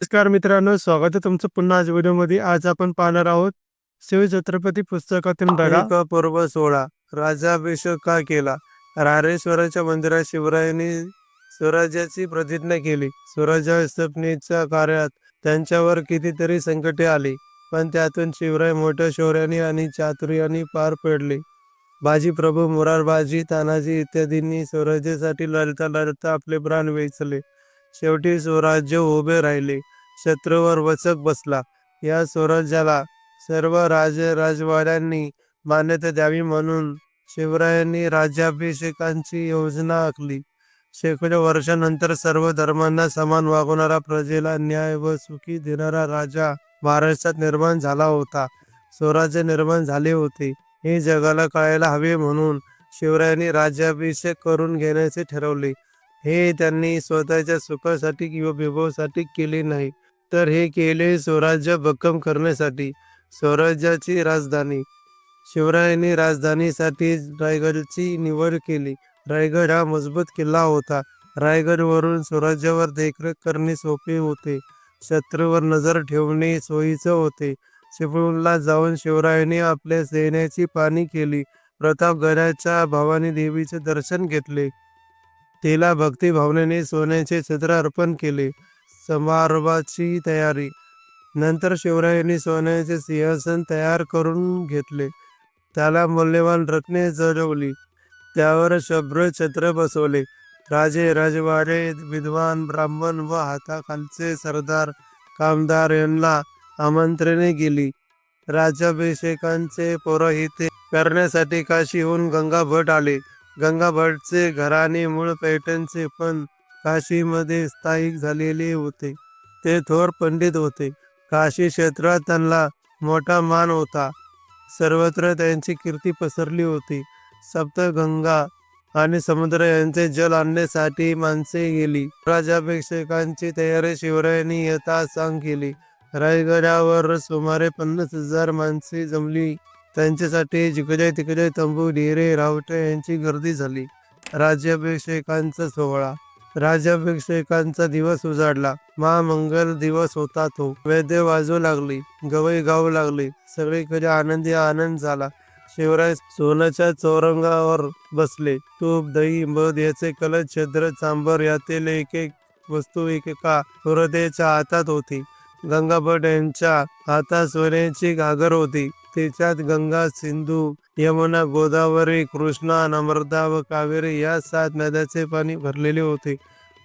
नमस्कार मित्रांनो स्वागत आहे तुमचं पुन्हा आज व्हिडिओमध्ये. आज आपण पाहणार आहोत शिवछत्रपती पुस्तकातून बघा. पर्व सोळा राजाभिषेक का केला. रारेश्वराच्या मंदिरात शिवरायांनी स्वराज्याची प्रतिज्ञा केली. स्वराज्य स्थापनेच्या कार्यात त्यांच्यावर कितीतरी संकटे आली पण त्यातून शिवराय मोठ्या शौर्याने आणि चातुर्याने पार पडले. बाजी प्रभू मोरारबाजी तानाजी इत्यादींनी स्वराज्यासाठी लढता लढता आपले प्राण वेचले. शेवटी स्वराज्य उभे राहिले. शत्रूवर वचक बसला. या स्वराज्याला सर्व राजे राजवाड्यांनी मान्यता द्यावी म्हणून शिवरायांनी राज्याभिषेकांची योजना आखली. शेकडो वर्षानंतर सर्व धर्मांना समान वागवणारा प्रजेला न्याय व सुखी देणारा राजा महाराष्ट्रात निर्माण झाला होता. स्वराज्य निर्माण झाले होते. हे जगाला कळायला हवे म्हणून शिवरायांनी राज्याभिषेक करून घेण्याचे ठरवले. हे त्यांनी स्वतःच्या सुखासाठी किंवा विभवासाठी केले नाही. तर हे केले स्वराज्य भक्कम करण्यासाठी. स्वराज्याची राजधानी. शिवरायांनी राजधानीसाठी रायगडची निवड केली. रायगड हा मजबूत किल्ला होता. रायगडवरून स्वराज्यावर देखरेख करणे सोपे होते. शत्रूवर नजर ठेवणे सोयीचं होते. चिपळूणला जाऊन शिवरायांनी आपल्या सैन्याची पाणी केली. प्रतापगडाच्या भवानी देवीचे दर्शन घेतले. तिला भक्तिभावनेने सोन्याचे छत्र अर्पण केले. समारंभाची तयारी. नंतर शिवरायांनी सोन्याचे सिंहासन तयार करून घेतले. त्याला मौल्यवान रत्ने जडवली. त्यावर शभ्र छत्र बसवले. राजे राजवाडे विद्वान ब्राह्मण व हाताखालचे सरदार कामदार यांना आमंत्रणे गेली. राज्याभिषेकांचे पौरोहित्य करण्यासाठी काशीहून गंगा भट आले. गंगाभटचे घराणे मूळ पैठणचे पण काशीमध्ये स्थायिक झालेले होते. ते थोर पंडित होते. काशी क्षेत्रात त्यांना मोठा मान होता. सर्वत्र त्यांची कीर्ती पसरली होती. सप्तगंगा आणि समुद्र यांचे जल आणण्यासाठी माणसे गेली. राजाभिषेकांची तयारी शिवरायांनी यथा सांग केली. रायगडावर सुमारे पन्नास हजार माणसे जमली. त्यांच्यासाठी जिकडे तिकडे तंबू ढिरे रावटे यांची गर्दी झाली. राज्याभिषेकांचा सोहळा. राज्याभिषेकांचा दिवस उजाडला. महामंगल दिवस होता तो. वैद्य वाजू लागली. गवई गाऊ लागली. सगळीकडे आनंदी आनंद झाला. शिवराय सोन्याच्या चौरंगावर बसले. तूप दही मध याचे कलश छद्र चांबर यातील एक एक वस्तू एकेका हृदयाच्या हातात होती. गंगाभट यांच्या हातात सोन्याची घागर होती. त्याच्यात गंगा सिंधू यमुना गोदावरी कृष्णा नम्रता व कावेरी या सात नद्याचे पाणी भरलेले होते.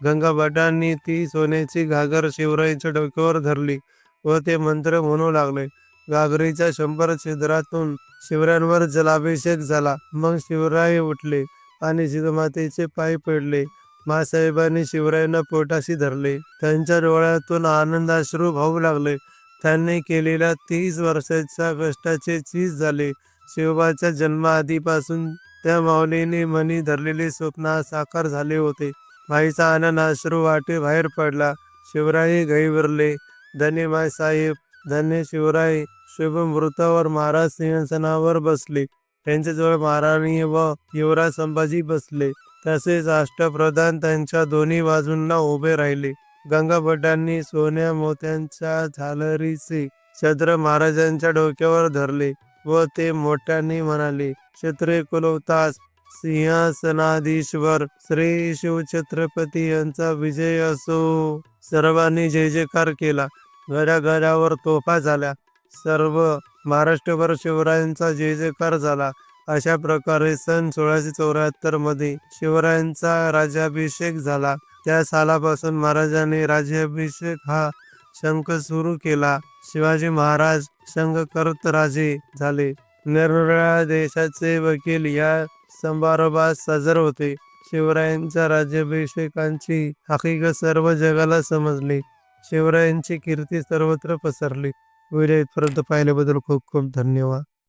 गंगा भटांनी ती सोन्याची घागर शिवरायांच्या डोक्यावर धरली व ते मंत्र म्हणू लागले. घागरीच्या शंभर छिद्रातून शिवरायांवर जलाभिषेक झाला. मग शिवराय उठले आणि जिजमातेचे पाय पडले. मासाहेबांनी शिवरायांना पोटाशी धरले. त्यांच्या डोळ्यातून आनंदाश्रू भाऊ लागले. त्यांनी केलेल्या तीस वर्षाच्या कष्टाचे चीज झाले. शिवबाच्या जन्माआधीपासून त्या माऊलीने मनी धरलेले स्वप्न साकार झाले होते. माईचा आनंद अश्रू वाटे बाहेर पडला. शिवराय गैवरले धन्य माय साहेब. धन्य शिवराय. शुभ मृतावर महाराज सिंहासनावर बसले. त्यांच्याजवळ महाराणी व युवराज संभाजी बसले. तसेच अष्टप्रधान त्यांच्या दोन्ही बाजूंना उभे राहिले. गंगाभटांनी सोन्या मोत्यांच्या झालरीचे छत्र महाराजांच्या डोक्यावर धरले व ते मोठ्याने म्हणाले क्षत्रे कुलवतास सिंहासनाधीश्वर श्री शिवछत्रपती यांचा विजय असो. सर्वांनी जय जयकार केला. घराघरावर तोफा झाल्या. सर्व महाराष्ट्रभर शिवरायांचा जय जयकार झाला. अशा प्रकारे सन सोळाशे चौऱ्याहत्तरमध्ये शिवरायांचा राज्याभिषेक झाला. त्या सालापासून महाराजांनी राज्याभिषेक हा शंख सुरू केला. शिवाजी महाराज संघ राजे झाले. निरनिराळ्या देशाचे वकील या समारंभात हजर होते. शिवरायांच्या राज्याभिषेकांची हकीकत सर्व जगाला समजली. शिवरायांची कीर्ती सर्वत्र पसरली. व्हिडिओ इथपर्यंत पाहिल्याबद्दल खूप खूप धन्यवाद.